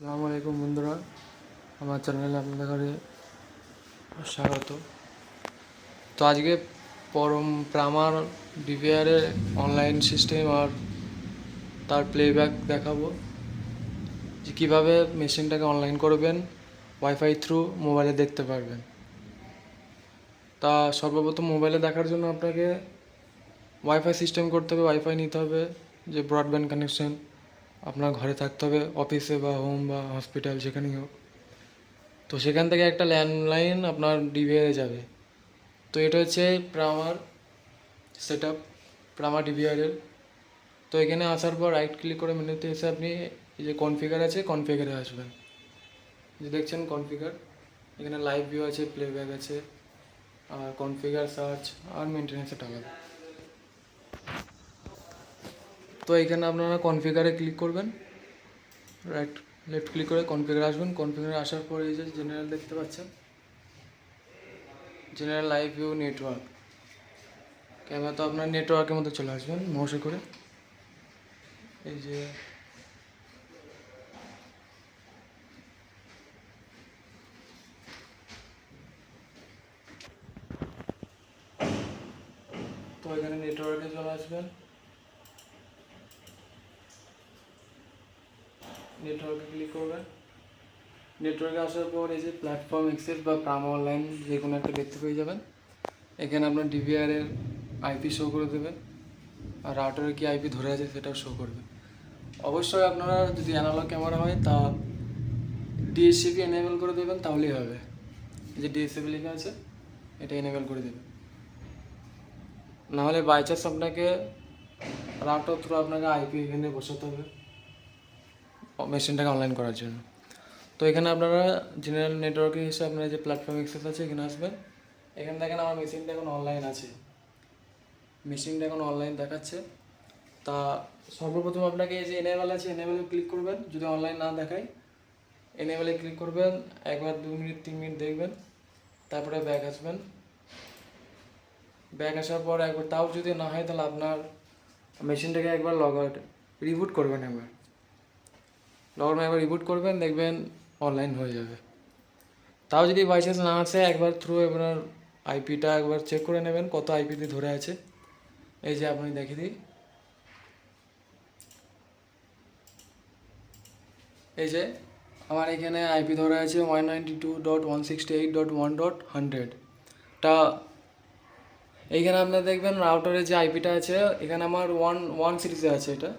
আসসালামু আলাইকুম বন্ধুরা, আমার চ্যানেলে আপনাদের ঘরে স্বাগত। তো আজকে পরম প্রামার ডিভিআরের অনলাইন সিস্টেম আর তার প্লেব্যাক দেখাবো। যে কীভাবে মেশিনটাকে অনলাইন করবেন ওয়াইফাই থ্রু মোবাইলে দেখতে পারবেন। তা সর্বপ্রথম মোবাইলে দেখার জন্য আপনাকে ওয়াইফাই সিস্টেম করতে হবে ওয়াইফাই নিতে হবে, যে ব্রডব্যান্ড কানেকশন আপনার ঘরে থাকতে হবে অফিসে বা হোম বা হসপিটাল যেখানেই হোক। তো সেখান থেকে একটা ল্যান্ডলাইন আপনার ডিভিআরে যাবে। তো এটা হচ্ছে প্রামার সেট আপ প্রামার ডিভিআরের তো এখানে আসার পর রাইট ক্লিক করে মেনুতে এসে আপনি এই যে কনফিগার আছে কনফিগারে আসবেন। যে দেখছেন কনফিগার এখানে লাইভ ভিউ আছে প্লেব্যাক আছে, আর কনফিগার সার্চ আর মেনটেন্যান্সের আলাদা তো এখানে আপনারা কনফিগারে ক্লিক করবেন। রাইট লেফট ক্লিক করে কনফিগারে আসবেন। কনফিগারে আসার পরে এই যে জেনারেল দেখতে পাচ্ছেন। General live view network camera তো আপনার নেটওয়ার্কের মধ্যে চলে আসবেন মাউসে করে। এই যে তো এখানে নেটওয়ার্কে চলে আসবেন। নেটওয়ার্কে ক্লিক করবেন। নেটওয়ার্কে আসার পর এই যে প্ল্যাটফর্ম এক্সেস বা প্রাম অনলাইন যে কোনো একটা দেখতে পেয়ে যাবেন। এখানে আপনার ডিভিআর এর আইপি শো করে দেবে আর রাউটারের কি আইপি ধরে আছে সেটাও শো করবে অবশ্যই আপনারা যদি অ্যানালগ ক্যামেরা হয় তা ডিএসসিপি এনেবল করে দেবেন, তাহলেই হবে। যে ডিএসসিপি লেখা আছে, এটা এনেবল করে দেবেন। নাহলে বাই চান্স আপনাকে রাউটার থ্রু আপনাকে আইপি এখানে বসাতে হবে। মেশিনটাকে অনলাইন করার জন্য। তো এখানে আপনারা জেনারেল নেটওয়ার্কে হিসেবে আপনারা যে প্ল্যাটফর্ম এক্সেস আছে, এখানে আসবেন। এখানে দেখেন আমার মেশিনটা এখন অনলাইন আছে। মেশিনটা এখন অনলাইন দেখাচ্ছে। তা সর্বপ্রথম আপনাকে এই যে এনেবেল আছে এনেবেলে ক্লিক করবেন। যদি অনলাইন না দেখায় এনেবেলে ক্লিক করবেন। একবার দু মিনিট, তিন মিনিট দেখবেন। তারপরে ব্যাক আসবেন। ব্যাক আসার পর একবার, তাও যদি না হয় তাহলে আপনার মেশিনটাকে একবার লগ আউট রিবুট করবেন একবার। লগন একবার রিবুট করবেন, দেখবেন অনলাইন হয়ে যাবে। তাও যদি বাই চান্স না আসে, একবার থ্রু আপনার আইপিটা একবার চেক করে নেবেন, কত আইপিতে ধরে আছে। এই যে আপনি দেখে দিই। এই যে আমার এখানে আইপি ধরে আছে one ninety two dot one sixty eight dot one dot hundred তা এইখানে আপনার দেখবেন রাউটারের যে আইপিটা আছে, এখানে আমার ওয়ান ওয়ান সিরিজে আছে এটা।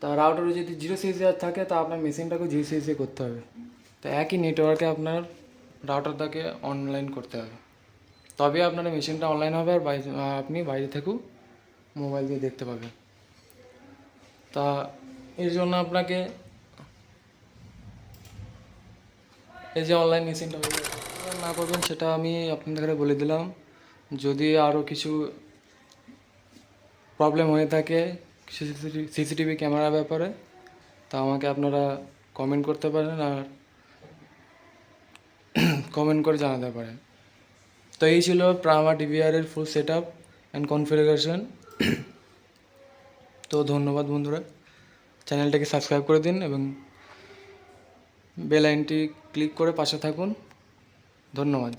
তা রাউটারে যদি জিরো সিরিজে থাকে, তা আপনার মেশিনটাকে জিরো সিরিজে করতে হবে। তো একই নেটওয়ার্কে আপনার রাউটারটাকে অনলাইন করতে হবে। তবে আপনার মেশিনটা অনলাইন হবে আর আপনি বাইরে থেকেও মোবাইল দিয়ে দেখতে পাবেন। তা এর জন্য আপনাকে এই যে অনলাইন মেশিনটা না করবেন, সেটা আমি আপনাদের বলে দিলাম। যদি আরও কিছু প্রবলেম হয়ে থাকে সিসিটিভি ক্যামেরার ব্যাপারে, তা আমাকে আপনারা কমেন্ট করতে পারেন আর কমেন্ট করে জানাতে পারেন। তো এই ছিল Prama ডিভিআরের full set up and configuration তো ধন্যবাদ বন্ধুরা। চ্যানেলটাকে সাবস্ক্রাইব করে দিন এবং বেল আইনটি ক্লিক করে পাশে থাকুন। ধন্যবাদ।